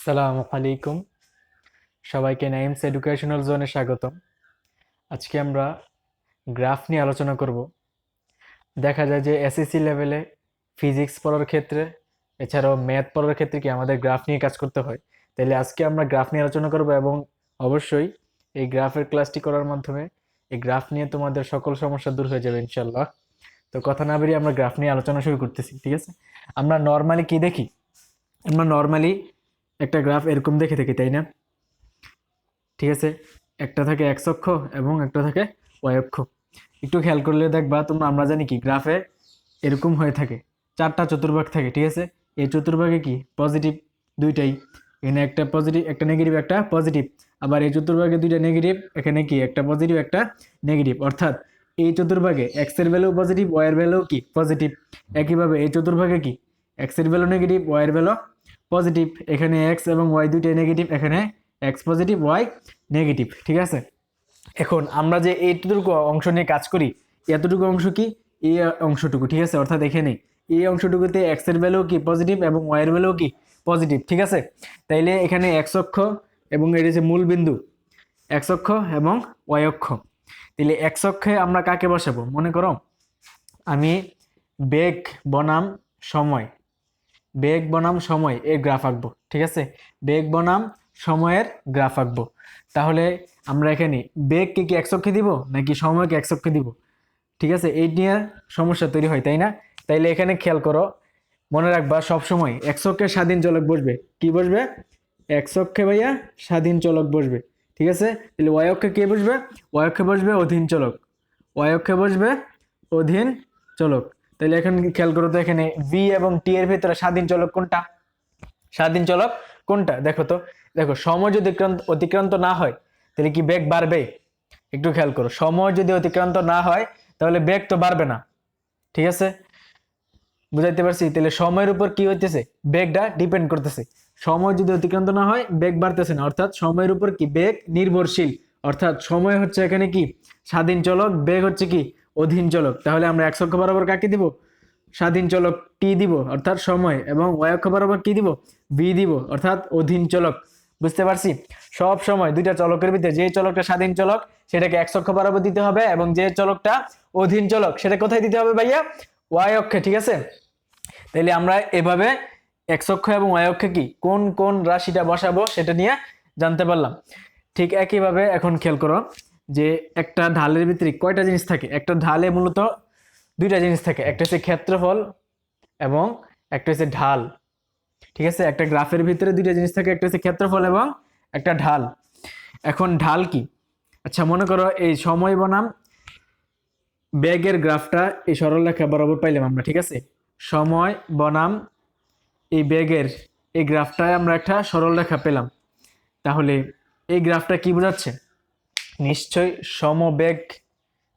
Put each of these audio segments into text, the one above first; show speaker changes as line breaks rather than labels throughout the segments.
আসসালামু আলাইকুম। সবাইকে নাইমস এডুকেশনাল জোনে স্বাগতম। আজকে আমরা গ্রাফ নিয়ে আলোচনা করব। দেখা যায় যে এসএসসি লেভেলে ফিজিক্স পড়ার ক্ষেত্রে, এছাড়াও ম্যাথ পড়ার ক্ষেত্রে কি আমাদের গ্রাফ নিয়ে কাজ করতে হয়? তাহলে আজকে আমরা গ্রাফ নিয়ে আলোচনা করব এবং অবশ্যই এই গ্রাফের ক্লাসটি করার মাধ্যমে এই গ্রাফ নিয়ে তোমাদের সকল সমস্যা দূর হয়ে যাবে ইনশাল্লাহ তো কথা না বেরিয়ে আমরা গ্রাফ নিয়ে আলোচনা শুরু করতেছি, ঠিক আছে? আমরা নর্মালি কি দেখি? আমরা নর্মালি একটা গ্রাফ এরকম দেখে থাকি, তাই না? ঠিক আছে? একটা থাকে এক্স অক্ষ এবং একটা থাকে ওয়াই অক্ষ। একটু খেয়াল করলে দেখবা তোমরা, আমরা জানি কি, গ্রাফে এরকম হয়ে থাকে। চারটা চতুর্ভাগ থাকে, ঠিক আছে? এই চতুর্ভাগে কি? পজিটিভ দুইটাই। এখানে একটা পজিটিভ একটা নেগেটিভ একটা পজিটিভ আবার এই চতুর্ভাগে দুইটা নেগেটিভ এখানে কি? একটা পজিটিভ একটা নেগেটিভ অর্থাৎ এই চতুর্ভাগে এক্সের ভ্যালু পজিটিভ ওয়াই এর ভ্যালু কি? পজিটিভ একইভাবে এই চতুর্ভাগে কি? এক্সের ভ্যালু নেগেটিভ ওয়াই এর ভ্যালু পজিটিভ এখানে এক্স এবং ওয়াই দুইটাই নেগেটিভ এখানে এক্স পজিটিভ ওয়াই নেগেটিভ ঠিক আছে? এখন আমরা যে এইটুকু অংশ নিয়ে কাজ করি, এতটুকু অংশ কি? এই অংশটুকু, ঠিক আছে? অর্থাৎ এখানে এই অংশটুকুতে এক্সের ভ্যালু কি? পজিটিভ এবং ওয়াই এর ভ্যালু কি? পজিটিভ ঠিক আছে? তাইলে এখানে এক্স অক্ষ এবং এর যে মূল বিন্দু এক্স অক্ষ এবং ওয়াই অক্ষ। তাহলে এক্স অক্ষে আমরা কাকে বসাবো? মনে করো, আমি বেগ বনাম সময় বেগ বনাম সময় এর গ্রাফ আঁকবো, ঠিক আছে? বেগ বনাম সময়ের গ্রাফ আঁকবো। তাহলে আমরা এখানে বেগকে কি একশক্ষে দিব নাকি সময়কে একশক্ষে দিব? ঠিক আছে? এই নিয়ে সমস্যা তৈরি হয়, তাই না? তাইলে এখানে খেয়াল করো, মনে রাখবা সবসময় একশক্ষে স্বাধীন চলক বসবে। কি বসবে? একশক্ষে ভাইয়া স্বাধীন চলক বসবে। ঠিক আছে? তাহলে ওয়াই অক্ষে কে বসবে? ওয়াই অক্ষে বসবে অধীন চলক। ওয়াই অক্ষে বসবে অধীন চলক। তাহলে এখন খেয়াল করো তো এখানে ভি এবং টি এর ভিতরে স্বাধীন চলক কোনটা? স্বাধীন চলক কোনটা? দেখো তো, দেখো, সময় যদি অতিক্রান্ত না হয়, তাহলে কি বেগ বাড়বে? একটু খেয়াল করো, সময় যদি অতিক্রান্ত না হয়, তাহলে বেগ তো বাড়বে না, ঠিক আছে? বুঝাইতে পারছি? তাহলে সময়ের উপর কি হইতেছে? বেগটা ডিপেন্ড করতেছে। সময় যদি অতিক্রান্ত না হয়, বেগ বাড়তেছে না। অর্থাৎ সময়ের উপর কি? বেগ নির্ভরশীল। অর্থাৎ সময় হচ্ছে এখানে কি? স্বাধীন চলক, বেগ হচ্ছে কি? অধীন চলক। তাহলে আমরা এক অক্ষ বরাবর কাকে দিব? স্বাধীন চলক টি দিব, অর্থাৎ সময়, এবং ওয়াই অক্ষ বরাবর কি দিব? ভি দিব, অর্থাৎ অধীন চলক। বুঝতে পারছি? সব সময় দুইটা চলকের ভিতরে যে চলকটা স্বাধীন চলক, সেটাকে এক অক্ষ বরাবর দিতে হবে, এবং যে চলকটা অধীন চলক, সেটা কোথায় দিতে হবে ভাইয়া? ওয়াই অক্ষে, ঠিক আছে? তাইলে আমরা এভাবে এক অক্ষ এবং ওয়াই অক্ষে কি, কোন কোন রাশিটা বসাবো সেটা নিয়ে জানতে পারলাম। ঠিক একইভাবে এখন খেয়াল করো। যে একটা ঢালের ভিতরে কয়টা জিনিস থাকে? একটা ঢালে মূলত দুইটা জিনিস থাকে। একটা হচ্ছে ক্ষেত্রফল এবং একটা হচ্ছে ঢাল। ঠিক আছে? একটা গ্রাফের ভিতরে দুইটা জিনিস থাকে, একটা হচ্ছে ক্ষেত্রফল এবং একটা ঢাল। এখন ঢাল কি? আচ্ছা মনে করো এই সময় বনাম। ব্যাগের গ্রাফটা এই সরলরেখা বরাবর পাইলাম আমরা, ঠিক আছে? সময় বনাম। এই ব্যাগের এই গ্রাফটায় আমরা একটা সরলরেখা পেলাম। তাহলে এই গ্রাফটা কি বোঝাচ্ছে? নিশ্চয়ই সমবেগ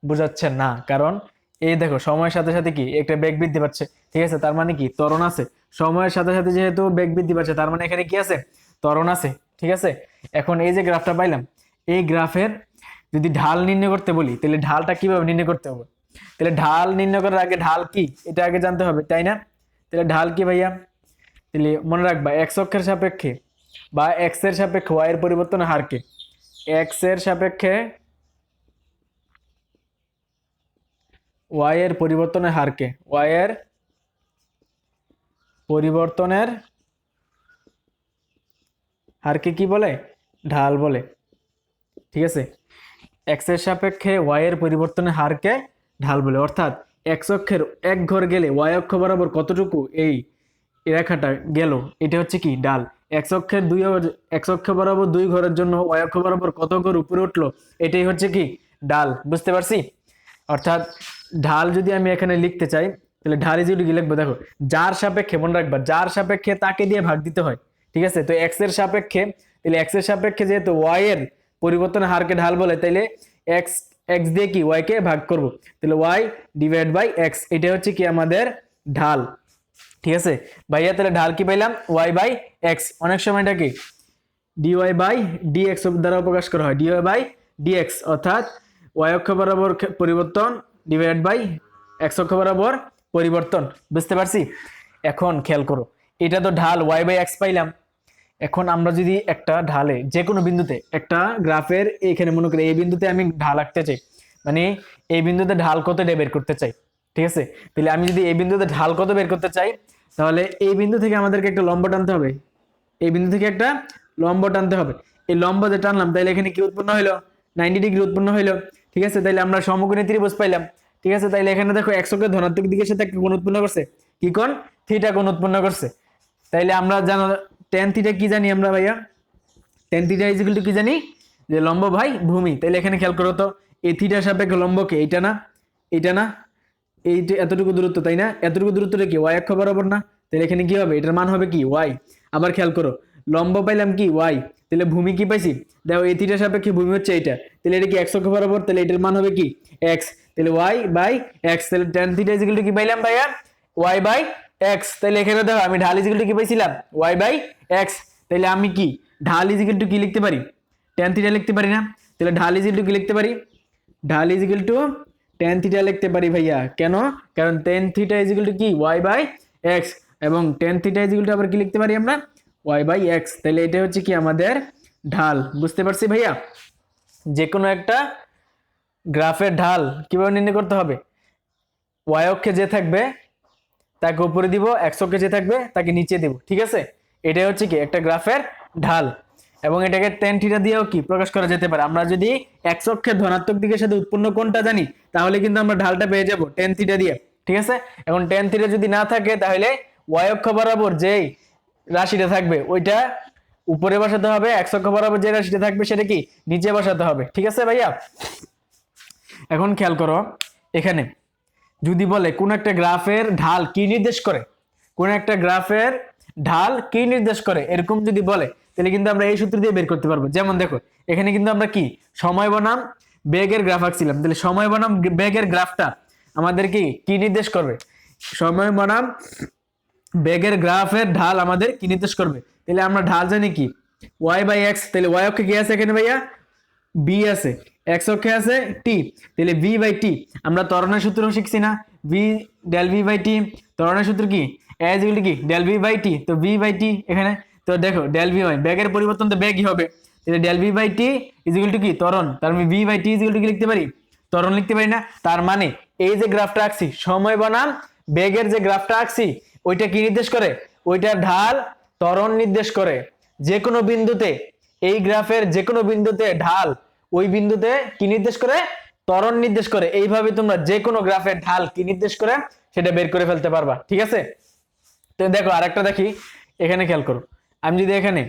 বোঝাচ্ছে না, কারণ এই দেখো, সময়ের সাথে সাথে কি একটা বেগ বৃদ্ধি পাচ্ছে, ঠিক আছে? তার মানে কি? ত্বরণ আছে। সময়ের সাথে সাথে যেহেতু বেগ বৃদ্ধি পাচ্ছে, তার মানে এখানে কি আছে? ত্বরণ আছে, ঠিক আছে? এখন এই যে গ্রাফটা পাইলাম, এই গ্রাফের যদি ঢাল নির্ণয় করতে বলি, তাহলে ঢালটা কীভাবে নির্ণয় করতে হবে? তাহলে ঢাল নির্ণয় করার আগে ঢাল কি? এটা আগে জানতে হবে, তাই না? তাহলে ঢাল কি ভাইয়া? তাহলে মনে রাখবা এক্স অক্ষের সাপেক্ষে বা এক্সের সাপেক্ষে ওয়াই এর পরিবর্তনের হারকে এক্সের সাপেক্ষে ওয়াই এর পরিবর্তনের হারকে ওয়াই এর পরিবর্তনের হারকে কি বলে? ঢাল বলে। ঠিক আছে? এক্সের সাপেক্ষে ওয়াই এর পরিবর্তনের হারকে ঢাল বলে। অর্থাৎ এক্স অক্ষের এক ঘর গেলে ওয়াই অক্ষ বরাবর কতটুকু এই রেখাটা গেল? এটা হচ্ছে কি? ডাল এক্স অক্ষের দুই এক্স অক্ষ বরাবর দুই ঘরের জন্য ওয়াই অক্ষ বরাবর কত ঘর উপরে উঠল, এটাই হচ্ছে কি? ডাল বুঝতে পারছি? অর্থাৎ ঢাল যদি আমি এখানে লিখতে চাই, তাহলে ঢাল ইজিলি কি লিখব? দেখো, যার সাপেক্ষে, মনে রাখবা, যার সাপেক্ষে তাকে দিয়ে ভাগ দিতে হয়, ঠিক আছে? তো এক্সের সাপেক্ষে, তাহলে এক্সের সাপেক্ষে যেহেতু ওয়াই এর পরিবর্তনের হারকে ঢাল বলে তাইলে এক্স এক্স দিয়ে কি? ওয়াই কে ভাগ করব। তাহলে ওয়াই ডিভাইড বাই এক্স এটা হচ্ছে কি আমাদের ঢাল। ঠিক আছে? ভাইয়া, তাহলে ঢাল কি পাইলাম? ওয়াই বাই এক্স অনেক সময় এটা কি? ডিওয়াই বাই ডিএক্স দ্বারা প্রকাশ করা হয়। ডিওয়াই বাই ডিএক্স অর্থাৎ ওয়াই অক্ষ বরাবর পরিবর্তন ডিভাইড বাই এক্স অক্ষ বরাবর পরিবর্তন। বুঝতে পারছি? এখন খেয়াল করো, এটা তো ঢাল ওয়াই বাই এক্স পাইলাম। এখন আমরা যদি একটা ঢালে, যে কোনো বিন্দুতে, একটা গ্রাফের এখানে মনে করি, এই বিন্দুতে আমি ঢাল আঁকতে চাই। মানে এই বিন্দুতে ঢাল কত বের করতে চাই? ঠিক আছে? তাহলে আমি যদি এই বিন্দুতে ঢাল কত বের করতে চাই? তাহলে এই বিন্দু থেকে আমাদেরকে একটা লম্ব টানতে হবে। এই বিন্দু থেকে একটা লম্ব টানতে হবে। এই লম্ব যে টানলাম, তাহলে এখানে কি উৎপন্ন হইল? নাইনটি ডিগ্রি উৎপন্ন হইল। ঠিক আছে? তাইলে আমরা সমকোণী ত্রিভুজ পাইলাম। ঠিক আছে? তাইলে এখানে দেখো একশোকে ধনাত্মক দিকের সাথে একটা কোণ উৎপন্ন করছে। কি কোণ? থিটা কোণ উৎপন্ন করছে। তাইলে আমরা জানো টেন থিটা কি জানি আমরা ভাইয়া? টেন থিটা ইজিক্যাল টু কি জানি? যে লম্ব ভাই ভূমি। তাইলে এখানে খেয়াল করো তো, এই থিটার সাপেক্ষে লম্বকে এইটা না? এইটা না? এই এতটুকু দূরত্ব, তাই না? এতটুকু দূরত্বটা কি? ওয়াই অক্ষ বরাবর না? তাহলে এখানে কি হবে? এটার মান হবে কি? ওয়াই আবার খেয়াল করো, লম্ব পাইলাম কি? ওয়াই তাহলে ভূমি কি পাইছি? দেখো, এই থিটার সাপেক্ষে ভূমি হচ্ছে এইটা। তাহলে এটা কি একশো বরাবর? তাহলে এটার মান হবে কি? এক্স তাহলে ওয়াই বাই এক্স তাহলে tan theta is equal to কি পাইলাম ভাইয়া? ওয়াই বাই এক্স তাহলে এখানে দেখো, আমি ঢাল ইজিক্যাল টু কি পাইছিলাম? ওয়াই বাই এক্স তাহলে আমি কি? ঢাল ইজিক্যাল টু কি লিখতে পারি? টেন থিটা লিখতে পারি না? তাহলে ঢাল ইজিক্যাল টু কি লিখতে পারি? ঢাল ইজিক্যাল টু টেন থিটা লিখতে পারি ভাইয়া। কেন? কারণ tan theta is equal to কি? ওয়াই বাই এক্স এবং tan theta is equal to আবার কি লিখতে পারি আমরা? ওয়াই বাই এক্স তাহলে এটা হচ্ছে কি আমাদের ঢাল। বুঝতে পারছি ভাইয়া? যে কোনো একটা গ্রাফের ঢাল কীভাবে নির্ণয় করতে হবে? ওয়াই অক্ষে যে থাকবে, তাকে উপরে দিব এক্স অক্ষে যে থাকবে, তাকে নিচে দিব। ঠিক আছে? এটাই হচ্ছে কি? একটা গ্রাফের ঢাল। এবং এটাকে টেন থিটা দিয়েও কি প্রকাশ করা যেতে পারে? আমরা যদি এক্স অক্ষের ধনাত্মক দিকের সাথে উৎপন্ন কোনটা জানি, তাহলে কিন্তু আমরা ঢালটা পেয়ে যাব টেন থিটা দিয়ে, ঠিক আছে? এখন টেন থিটা যদি না থাকে, তাহলে ওয়াই অক্ষ বরাবর যেই রাশিটা থাকবে, ওইটা উপরে বসাতে হবে এক্স অক্ষ বরাবর যে রাশিটা থাকবে, সেটা কি? নিচে বসাতে হবে, ঠিক আছে ভাইয়া? এখন খেয়াল করো, এখানে যদি বলে কোন একটা গ্রাফের ঢাল কি নির্দেশ করে? কোন একটা গ্রাফের ঢাল কি নির্দেশ করে? এরকম যদি বলে তাহলে কিন্তু আমরা এই সূত্র দিয়ে বের করতে পারব। যেমন দেখো, এখানে কিন্তু আমরা কি? সময় বনাম, বেগের গ্রাফ আঁকছিলাম। তাহলে সময় বনাম, বেগের গ্রাফটা আমাদের কি? কি নির্দেশ করবে? সময় বনাম, বেগের গ্রাফের ঢাল আমাদের কি নির্দেশ করবে? তাহলে আমরা ঢাল জানি কি? ওয়াই বাই এক্স তাহলে ওয়াই অক্ষে কি আছে এখানে ভাইয়া? বি আছে। এক্স অক্ষে আছে টি তাহলে ভি বাই টি আমরা ত্বরণের সূত্র শিখছি না। V del V by T ত্বরণের সূত্র কি? এজ কি? ডেল ভি বাই টি তো ভি বাই টি এখানে তো দেখো ডেল ভি ওয়াই ব্যাগের পরিবর্তন তো ব্যাগই হবে। তাহলে del V by T is equal to কি? তরণ তার মানে V by T is equal to কি লিখতে পারি? তরণ লিখতে পারি না। তার মানে এই যে গ্রাফটা আঁকছি, সময় বনাম বেগের যে গ্রাফটা আঁকছি, ওইটা কি নির্দেশ করে? ওইটার ঢাল তরণ নির্দেশ করে। যে কোনো বিন্দুতে, এই গ্রাফের যে কোনো বিন্দুতে ঢাল, ওই বিন্দুতে কি নির্দেশ করে? তরণ নির্দেশ করে। এইভাবে তোমরা যে কোনো গ্রাফের ঢাল কি নির্দেশ করে, সেটা বের করে ফেলতে পারবা। ঠিক আছে? তো দেখো, আরেকটা দেখি। এখানে খেয়াল করো। আমি যদি এখানে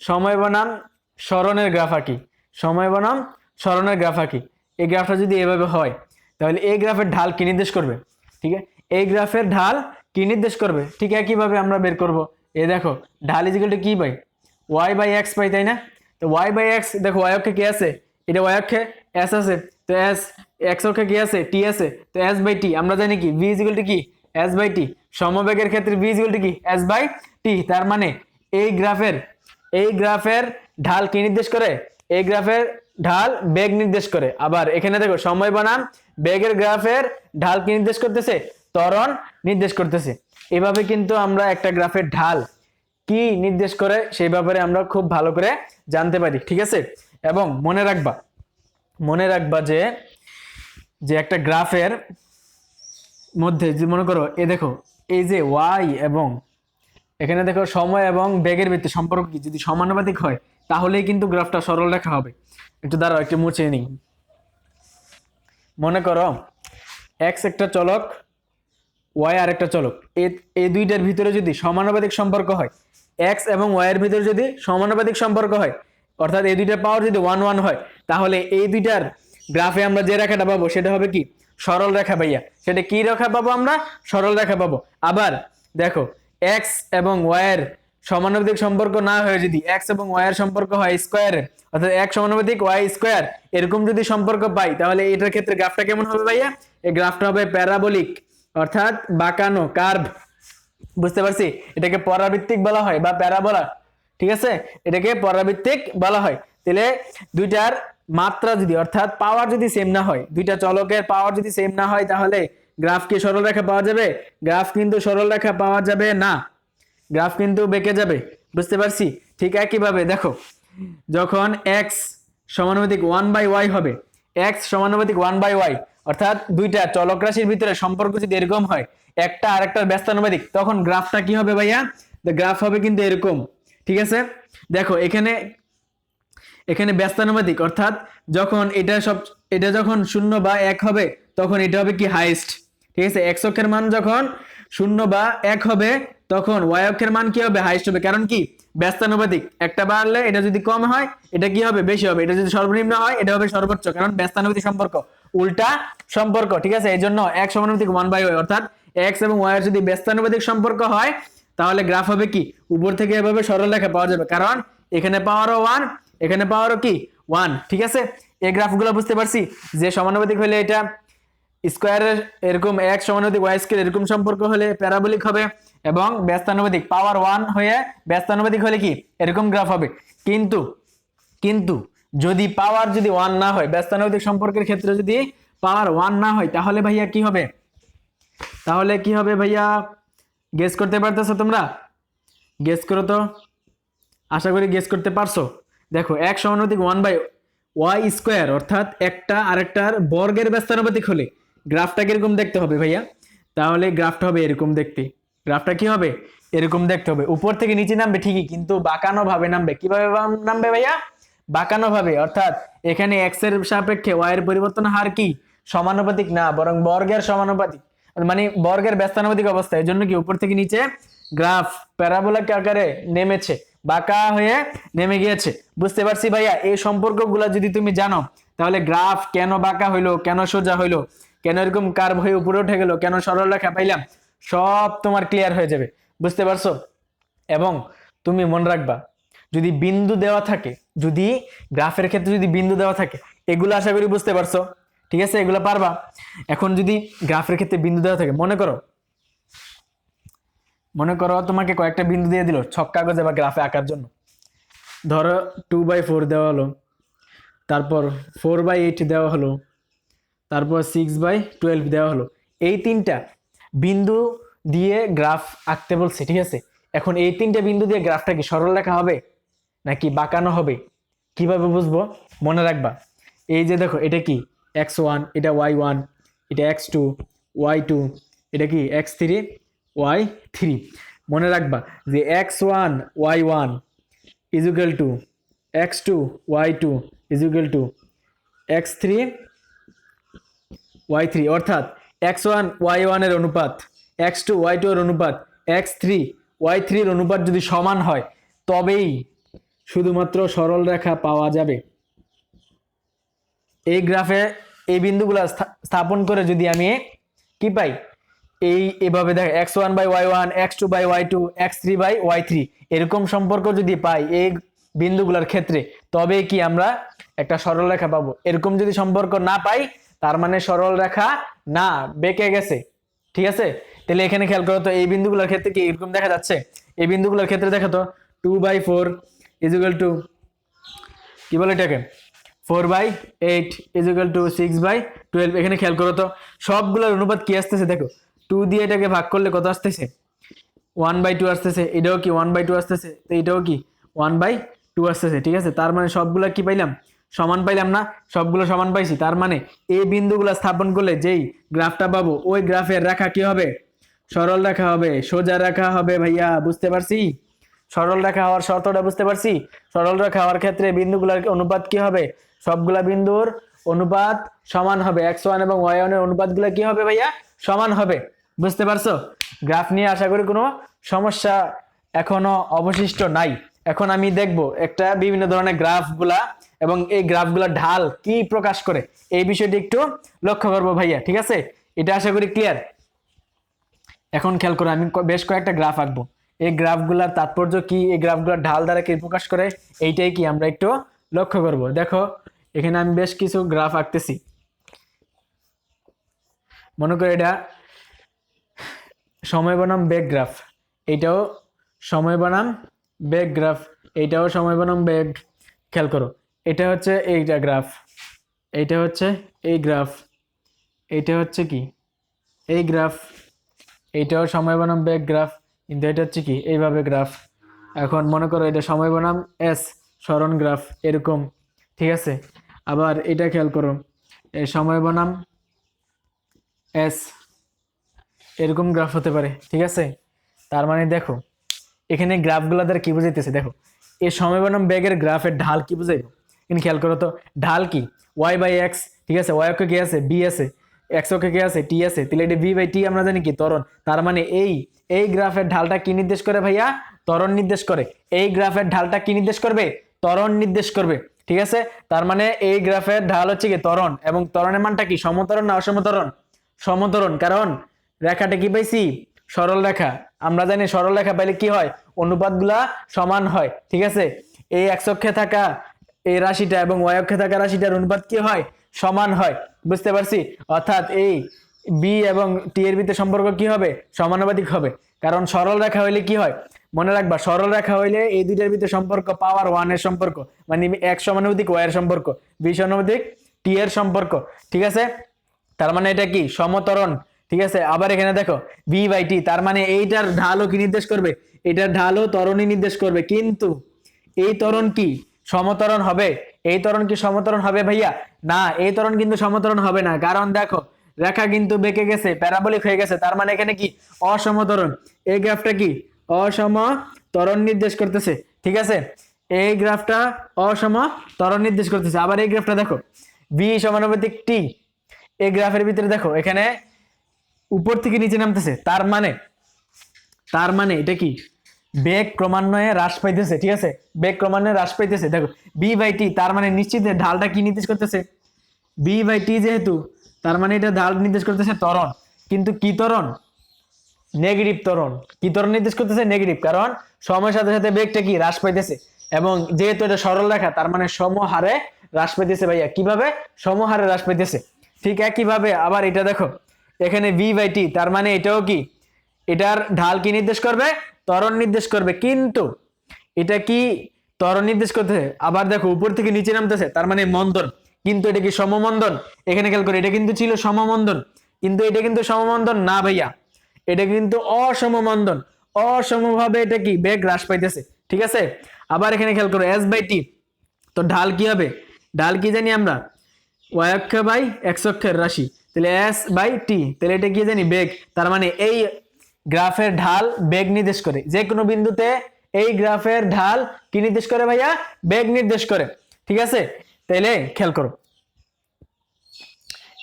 সময় বনাম স্মরণের গ্রাফ আঁকি। সময় বনাম স্মরণের গ্রাফ আঁকি। এই গ্রাফটা যদি এভাবে হয়, তাহলে এই গ্রাফের ঢাল কি নির্দেশ করবে? ঠিক আছে? এই গ্রাফের ঢাল কি নির্দেশ করবে? ঠিক একইভাবে আমরা বের করব। এ দেখো, ঢাল ইজিক্যাল টু কি পাই ওয়াই বাই এক্স পাই তাই না? তো ওয়াই বাই এক্স দেখো ওয়াই অক্ষে কি আছে? এটা ওয়াই অক্ষে এস আছে। তো এস এক্স অক্ষে কি আছে? টি আছে। তো এস বাই টি আমরা জানি কি? ভি ইজিক্যাল টু কি? এস বাই টি সমবেগের ক্ষেত্রে ভি ইজিক্যাল টু কি? এস বাই টি তার মানে এই গ্রাফের এই গ্রাফের ঢাল কি নির্দেশ করে? এই গ্রাফের ঢাল বেগ নির্দেশ করে। আবার এখানে দেখো, সময় বনাম, বেগের গ্রাফের ঢাল কি নির্দেশ করতেছে? ত্বরণ নির্দেশ করতেছে। এভাবে কিন্তু আমরা একটা গ্রাফের ঢাল কি নির্দেশ করে, সেই ব্যাপারে আমরা খুব ভালো করে জানতে পারি, ঠিক আছে? এবং মনে রাখবা মনে রাখবা যে যে একটা গ্রাফের মধ্যে যে মনে করো, এ দেখো, এই যে ওয়াই এবং এখানে দেখো সময় এবং বেগের ভিত্তি সম্পর্ক কি? যদি সমানুপাতিক হয়, তাহলেই কিন্তু গ্রাফটা সরল রেখা হবে। একটু দাঁড়াও, একটু মুছে নিই। মনে করো এক্স একটা চলক ওয়াই আর একটা চলক এই দুইটার ভিতরে যদি সমানুপাতিক সম্পর্ক হয় এক্স এবং ওয়াই এর ভিতরে যদি সমানুপাতিক সম্পর্ক হয়, অর্থাৎ এই দুইটার পাওয়ার যদি ওয়ান ওয়ান হয়, তাহলে এই দুইটার গ্রাফে আমরা যে রেখাটা পাবো, সেটা হবে কি? সরল রেখা, ভাইয়া। সেটা কি রেখা পাবো আমরা? সরল রেখা পাবো। আবার দেখো এক্স এবং ওয়াই এর সমানুপাতিক সম্পর্ক না হয়ে যদি এক্স এবং ওয়াই এর সম্পর্ক হয় স্কোয়ারের অর্থাৎ এক সমানুপাতিক, ওয়াই স্কোয়ার, এরকম যদি সম্পর্ক পাই, তাহলে এটার ক্ষেত্রে গ্রাফটা কেমন হবে ভাইয়া? এই গ্রাফটা হবে প্যারাবোলিক অর্থাৎ বাঁকানো কার্ভ বুঝতে পারছি? এটাকে পরাবৃত্তিক বলা হয় বা প্যারাবোলা ঠিক আছে? এটাকে পরাবৃত্তিক বলা হয়। তাহলে দুইটার মাত্রা যদি, অর্থাৎ পাওয়ার যদি সেম না হয়, দুইটা চলকের পাওয়ার যদি সেম না হয়, তাহলে গ্রাফ কি সরল রেখা পাওয়া যাবে? গ্রাফ কিন্তু সরল রেখা পাওয়া যাবে না। গ্রাফ কিন্তু বেঁকে যাবে। বুঝতে পারছি? ঠিক একইভাবে দেখো, যখন এক্স সমানুপাতিক ওয়ান বাই ওয়াই হবে এক্স সমানুপাতিক ওয়ান বাই ওয়াই অর্থাৎ দুইটা চলক রাশির ভিতরে সম্পর্ক যদি এরকম হয়, একটা আরেকটার ব্যস্তানুপাতিক, তখন গ্রাফটা কি হবে ভাইয়া? গ্রাফ হবে কিন্তু এরকম। ঠিক আছে? দেখো, এখানে এখানে ব্যস্তানুপাতিক, অর্থাৎ যখন এটা সব, এটা যখন শূন্য বা এক হবে, তখন এটা হবে কি হাইস্ট ঠিক আছে এক্স অক্ষের মান যখন শূন্য বা এক হবে, তখন ওয়াই অক্ষের মান কি হবে? হাইস্ট হবে। কারণ কি? ব্যস্তানুপাতিক। একটা বাড়লে এটা যদি কম হয়, এটা কি হবে? বেশি হবে। এটা যদি সর্বনিম্ন হয়, এটা হবে সর্বোচ্চ। কারণ ব্যস্তানুপাতিক সম্পর্ক। উল্টা সম্পর্ক, ঠিক আছে? এই জন্য এক সমানুপাতিক ওয়ান বাই ওয়াই অর্থাৎ এক্স এবং ওয়াই এর যদি ব্যস্তানুপাতিক সম্পর্ক হয়, তাহলে গ্রাফ হবে কি? উপর থেকে এভাবে সরল রেখা পাওয়া যাবে। কারণ এখানে পাওয়ারও ওয়ান এখানে পাওয়ারও কি? ওয়ান ঠিক আছে? এই গ্রাফগুলো বুঝতে পারছি? যে সমানুপাতিক হলে এটা স্কোয়ারের এরকম এক সমানুপাতিক ওয়াই স্কোয়ার এরকম সম্পর্ক হলে প্যারাবোলিক হবে এবং ব্যস্তানুপাতিক পাওয়ার ওয়ান হয়ে ব্যস্তানুপাতিক হলে কি? এরকম গ্রাফ হবে। কিন্তু কিন্তু যদি পাওয়ার যদি ওয়ান না হয়, ব্যস্তানুপাতিক সম্পর্কের ক্ষেত্রে যদি পাওয়ার ওয়ান না হয়, তাহলে ভাইয়া কি হবে? তাহলে কি হবে ভাইয়া? গেস করতে পারতেছো তোমরা? গেস করো তো। আশা করি গেস করতে পারছ। দেখো, এক সমানুপাতিক ওয়ান বাই ওয়াই স্কোয়ার অর্থাৎ একটা আরেকটার বর্গের ব্যস্তানুপাতিক হলে গ্রাফটা কীরকম দেখতে হবে ভাইয়া? তাহলে গ্রাফটা হবে এরকম দেখতে। গ্রাফটা কি হবে? এরকম দেখতে হবে। উপর থেকে নিচে নামবে ঠিকই, কিন্তু বাঁকানো ভাবে নামবে। কীভাবে নামবে ভাইয়া? বাঁকানো ভাবে অর্থাৎ এখানে এক্সের সাপেক্ষে ওয়াই এর পরিবর্তন হার কি? সমানুপাতিক? না, বরং বর্গের সমানুপাতিক। মানে বর্গের ব্যস্তানুপাতিক অবস্থা। এই জন্য কি উপর থেকে নিচে গ্রাফ প্যারাবোলাক আকারে নেমেছে, বাঁকা হয়ে নেমে গিয়েছে। বুঝতে পারছি ভাইয়া? এই সম্পর্কগুলো যদি তুমি জানো, তাহলে গ্রাফ কেন বাঁকা হইল, কেন সোজা হইল? কেন এরকম কার্ভ হয়ে উপরে উঠে গেল? কেন সরল রেখা পাইলাম? সব তোমার ক্লিয়ার হয়ে যাবে। বুঝতে পারছ? এবং তুমি মনে রাখবা, যদি বিন্দু দেওয়া থাকে, যদি গ্রাফের ক্ষেত্রে যদি বিন্দু দেওয়া থাকে, এগুলো আশা করি বুঝতে পারছ? ঠিক আছে? এগুলো পারবা? এখন যদি গ্রাফের ক্ষেত্রে বিন্দু দেওয়া থাকে, মনে করো মনে করো তোমাকে কয়েকটা বিন্দু দিয়ে দিল, ছক কাগজে বা গ্রাফে আঁকার জন্য। ধরো টু বাই ফোর দেওয়া হলো, তারপর ফোর বাই এইট দেওয়া হলো তারপর সিক্স বাই টুয়েলভ দেওয়া হলো। এই তিনটা বিন্দু দিয়ে গ্রাফ আঁকতে বলছে, ঠিক আছে? এখন এই তিনটা বিন্দু দিয়ে গ্রাফটা কি সরল লেখা হবে, নাকি বাঁকানো হবে? কীভাবে বুঝব? মনে রাখবা। এই যে দেখো, এটা কি? এক্স ওয়ান এটা ওয়াই ওয়ান এটা এক্স টু ওয়াই টু এটা কি? এক্স থ্রি ওয়াই থ্রি মনে রাখবা যে X one Y one is equal to X two Y two is equal to X three Y three অর্থাৎ এক্স ওয়ান ওয়াই ওয়ানের অনুপাত x two Y two এর অনুপাত এক্স থ্রি ওয়াই থ্রির অনুপাত যদি সমান হয়, তবেই শুধুমাত্র সরল রেখা পাওয়া যাবে। এই গ্রাফে এই বিন্দুগুলো স্থা- স্থাপন করে যদি আমি কি পাই? এই এভাবে দেখ X one by Y one X two by Y two X three by Y three এরকম সম্পর্ক যদি পাই এই বিন্দুগুলোর ক্ষেত্রে তবে কি আমরা একটা সরল রেখা পাবো। এরকম যদি সম্পর্ক না পাই তার মানে সরল রেখা না, বেঁকে গেছে। ঠিক আছে? তাহলে এখানে খেয়াল করো তো, এই বিন্দুগুলোর ক্ষেত্রে কি এরকম দেখা যাচ্ছে? এই বিন্দুগুলোর ক্ষেত্রে দেখো তো two by four is equal to কি বলে এটাকে? Four by eight is equal to six by twelve এখানে খেয়াল করো তো, সবগুলোর অনুপাত কি আসতেছে? দেখো টু দিয়ে এটাকে ভাগ করলে কত আসতেছে? ওয়ান বাই টু আসতেছে। এটাও কি ওয়ান বাই টু আসতেছে? তো এটাও কি ওয়ান বাই টু আসতেছে। ঠিক আছে? তার মানে সবগুলো কি পাইলাম? সমান পাইলাম না, সবগুলো সমান পাইছি। তার মানে এই বিন্দুগুলো স্থাপন করলে যেই গ্রাফটা পাবো, ওই গ্রাফের রেখা কি হবে? সরল রেখা হবে, সোজা রেখা হবে ভাইয়া, বুঝতে পারছি? সরল রেখা হওয়ার শর্তটা বুঝতে পারছি? সরল রেখা হওয়ার ক্ষেত্রে বিন্দুগুলোর অনুপাত কি হবে? সবগুলা বিন্দুর অনুপাত সমান হবে। এক্স ওয়ান এবং ওয়াই ওয়ানের অনুপাতগুলো কি হবে ভাইয়া? সমান হবে। বুঝতে পারছ? গ্রাফ নিয়ে আশা করি কোনো সমস্যা এখনও অবশিষ্ট নাই। এখন আমি দেখব একটা বিভিন্ন ধরনের গ্রাফগুলা এবং এই গ্রাফগুলা ঢাল কি প্রকাশ করে? এই বিষয়টি একটু লক্ষ্য করব ভাইয়া, ঠিক আছে? এটা আশা করি ক্লিয়ার এখন খেয়াল করো, আমি বেশ কয়েকটা গ্রাফ আঁকবো। এই গ্রাফগুলার তাৎপর্য কি? এই গ্রাফগুলার ঢাল দ্বারা কি প্রকাশ করে? এইটাই কি আমরা একটু লক্ষ্য করব। দেখো, এখানে আমি বেশ কিছু গ্রাফ আঁকতেছি। মনে করো এটা সময় বনাম বেগ গ্রাফ এইটাও সময় বনাম বেগ গ্রাফ এইটাও সময় বনাম বেগ। খেয়াল করো এটা হচ্ছে এইটা গ্রাফ। এইটা হচ্ছে এই গ্রাফ। এইটা হচ্ছে কি? এই গ্রাফ। এইটাও সময় বনাম বেগ গ্রাফ। কিন্তু এটা হচ্ছে কি? এইভাবে গ্রাফ। এখন মনে করো এটা সময় বনাম এস স্মরণ গ্রাফ, এরকম। ঠিক আছে? আবার এটা খেয়াল করো। এই সময় বনাম এস, এরকম গ্রাফ হতে পারে। ঠিক আছে? তার মানে দেখো, এখানে গ্রাফগুলো দ্বারা কি বুঝাইতেছে? দেখো, এই সময় বনাম ব্যাগের গ্রাফের ঢাল কি বুঝাইবো? এখানে খেয়াল করো তো, ঢাল কি? ওয়াই বাই এক্স ঠিক আছে? ওয়াই অক্ষে কি আছে? বি আছে। এক্স অক্ষে কি আছে? টি আছে। তাহলে এটা বি বাই টি আমরা জানি কি? ত্বরণ। তার মানে এই এই গ্রাফের ঢালটা কি নির্দেশ করে ভাইয়া? ত্বরণ নির্দেশ করে। এই গ্রাফের ঢালটা কি নির্দেশ করবে? ত্বরণ নির্দেশ করবে। ঠিক আছে? তার মানে এই গ্রাফের ঢাল হচ্ছে কি? ত্বরণ। এবং ত্বরণের মানটা কি? সমতরণ না অসমতরণ? সমতরণ। কারণ রেখাটা কি পাইছি? সরল রেখা। আমরা জানি সরল রেখা পাইলে কি হয়? অনুপাতগুলা সমান হয়। ঠিক আছে? এই এক অক্ষে থাকা এই রাশিটা এবং ওয়াই অক্ষে থাকা রাশিটার অনুপাত কি হয়? সমান হয়। বুঝতে পারছি? অর্থাৎ এই বি এবং টি এর ভিতরে সম্পর্ক কি হবে? সমানুপাতিক হবে। কারণ সরল রেখা হইলে কি হয়? মনে রাখবা, সরল রেখা হইলে এই দুইটার ভিতরে সম্পর্ক পাওয়ার ওয়ানের সম্পর্ক। মানে এক সমানুপাতিক এর সম্পর্ক। বি সমানুপাতিক টি এর সম্পর্ক। ঠিক আছে? তার মানে এটা কি? সমতরণ। ঠিক আছে? আবার এখানে দেখো বি বাই টি তার মানে এইটার ঢালও কি নির্দেশ করবে? এটার ঢালও তরণই নির্দেশ করবে। কিন্তু এই তরণ কি? সমতরণ হবে। এই তরণ কি সমতরণ হবে ভাইয়া? না, এই তরণ কিন্তু সমতরণ হবে না। কারণ দেখো, রেখা কিন্তু বেঁকে গেছে, প্যারাবলিক হয়ে গেছে। তার মানে এখানে কি? অসমতরণ। এই গ্রাফটা কি? অসম তরণ নির্দেশ করতেছে। ঠিক আছে? এই গ্রাফটা অসম তরণ নির্দেশ করতেছে। আবার এই গ্রাফটা দেখো। বি সমানুপাতিক টি এই গ্রাফের ভিতরে দেখো, এখানে উপর থেকে নিচে নামতেছে। তার মানে তার মানে এটা কি? বেগ ক্রমান্বয়ে হ্রাস পাইতেছে, ঠিক আছে? বেগ ক্রমান্বয়ে হ্রাস পাইতেছে। দেখো বি বাই টি তার মানে নিশ্চিত ঢালটা কি নির্দেশ করতেছে? বি বাই টি যেহেতু, তার মানে এটা ঢাল নির্দেশ করতেছে ত্বরণ। কিন্তু কি ত্বরণ? নেগেটিভ ত্বরণ। কি ত্বরণ নির্দেশ করতেছে? নেগেটিভ কারণ সময়ের সাথে সাথে বেগটা কি? হ্রাস পাইতেছে। এবং যেহেতু এটা সরল রেখা, তার মানে সমহারে হ্রাস পাইতেছে ভাইয়া। কীভাবে? সমহারে হ্রাস পাইতেছে। ঠিক একইভাবে আবার এটা দেখো, এখানে ভি বাই টি তার মানে এটাও কি? এটার ঢাল কি নির্দেশ করবে? ত্বরণ নির্দেশ করবে। কিন্তু এটা কি ত্বরণ নির্দেশ করতেছে আবার দেখো, উপর থেকে নিচে নামতেছে, তার মানে মন্দন। কিন্তু এটা কি সমমন্দন? এখানে খেয়াল করে, এটা কিন্তু ছিল সমমন্দন। কিন্তু এটা কিন্তু সমমন্দন না ভাইয়া। এটা কিন্তু অসমমন্দন। অসমভাবে এটা কি? বেগ হ্রাস পাইতেছে, ঠিক আছে? আবার এখানে খেয়াল করো এস বাই টি তো ঢাল কি হবে? ঢাল কি জানি আমরা? ওয়াই অক্ষ বাই এক্স অক্ষের রাশি। তাহলে এস বাই টি তাহলে এটা কি জানি? বেগ। তার মানে এই গ্রাফের ঢাল বেগ নির্দেশ করে। যে কোনো বিন্দুতে এই গ্রাফের ঢাল কি নির্দেশ করে ভাইয়া? বেগ নির্দেশ করে। ঠিক আছে? তাইলে খেয়াল করো।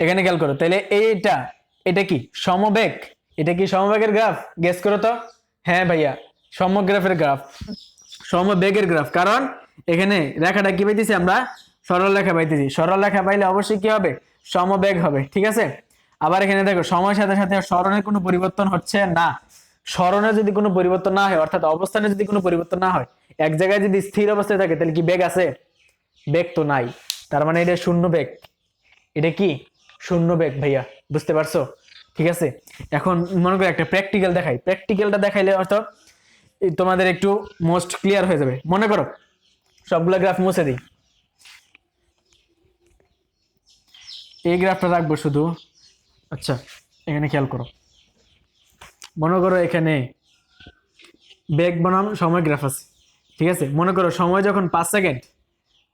এখানে খেয়াল করো। তাহলে এইটা, এটা কি? সমবেগ? এটা কি সমবেগের গ্রাফ? গেস করো তো। হ্যাঁ ভাইয়া, সমগ্রাফের গ্রাফ। সমবেগের গ্রাফ। কারণ এখানে রেখাটা কি পাইতেছি আমরা? সরল রেখা পাইতেছি। সরল রেখা পাইলে অবশ্যই কি হবে? সমবেগ হবে। ঠিক আছে? আবার এখানে দেখো, সময়ের সাথে সাথে স্মরণের কোনো পরিবর্তন হচ্ছে না। স্মরণে যদি কোনো পরিবর্তন না হয়, অর্থাৎ অবস্থানে যদি কোনো পরিবর্তন না হয়, এক জায়গায় যদি স্থির অবস্থায় থাকে, তাহলে কি বেগ আছে? বেগ তো নাই। তার মানে এটা শূন্য বেগ। এটা কি? শূন্য বেগ, ভাইয়া। বুঝতে পারছ? ঠিক আছে? এখন মনে করো একটা প্র্যাকটিক্যাল দেখাই। প্র্যাকটিক্যালটা দেখাইলে অর্থাৎ তোমাদের একটু মোস্ট ক্লিয়ার হয়ে যাবে। মনে করো, সবগুলো গ্রাফ মুছে দিই। এই গ্রাফটা রাখব শুধু। আচ্ছা এখানে খেয়াল করো। মনে করো এখানে বেগ বনাম সময় গ্রাফ আছে, ঠিক আছে? মনে করো সময় যখন পাঁচ সেকেন্ড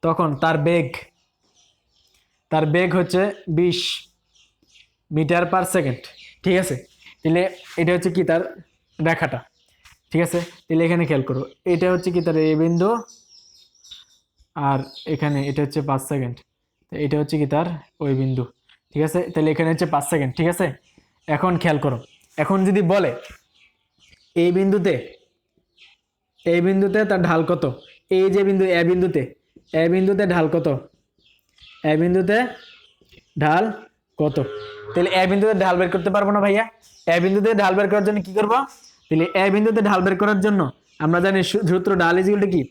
তখন তার বেগ তার বেগ হচ্ছে বিশ মিটার পার সেকেন্ড ঠিক আছে? তাহলে এটা হচ্ছে কি তার রেখাটা, ঠিক আছে? তাহলে এখানে খেয়াল করো, এটা হচ্ছে কি তার এ বিন্দু, আর এখানে এটা হচ্ছে পাঁচ সেকেন্ড এটা হচ্ছে কি তার ওই বিন্দু। ঠিক আছে? তাহলে এখানে হচ্ছে পাঁচ সেকেন্ড ঠিক আছে? এখন খেয়াল করো। এখন যদি বলে, এই বিন্দুতে এই বিন্দুতে তার ঢাল কত? এই যে বিন্দু, এ বিন্দুতে এ বিন্দুতে ঢাল কত? এ বিন্দুতে ঢাল কত? তাহলে এ বিন্দুতে ঢাল বের করতে পারব না ভাইয়া? এ বিন্দুতে ঢাল বের করার জন্য কি করব? তাহলে এ বিন্দুতে ঢাল বের করার জন্য আমরা জানি সূত্র ঢাল ইজিগুলটা কি?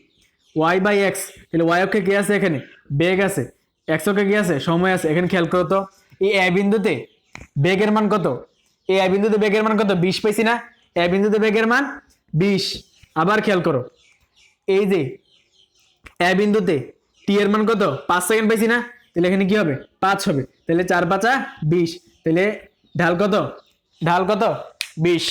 ওয়াই বাই এক্স তাহলে ওয়াই অক্ষে কি আছে এখানে? বেগ আছে। এক্স অক্ষে কি আছে? সময় আছে। এখানে খেয়াল করো তো। এই এ বিন্দুতে বেগের মান কত? এ বিন্দুতে বেগের মান কত? বিশ পাইছি না? এ বিন্দুতে বেগের মান বিশ। আবার খেয়াল করো। এই যে এ বিন্দুতে টি এর মান কত? পাঁচ সেকেন্ড পাইছি না? তাহলে এখানে কি হবে? পাঁচ হবে। তাহলে চার পাঁচা বিশ। তাহলে ঢাল কত? ঢাল কত? বিশ।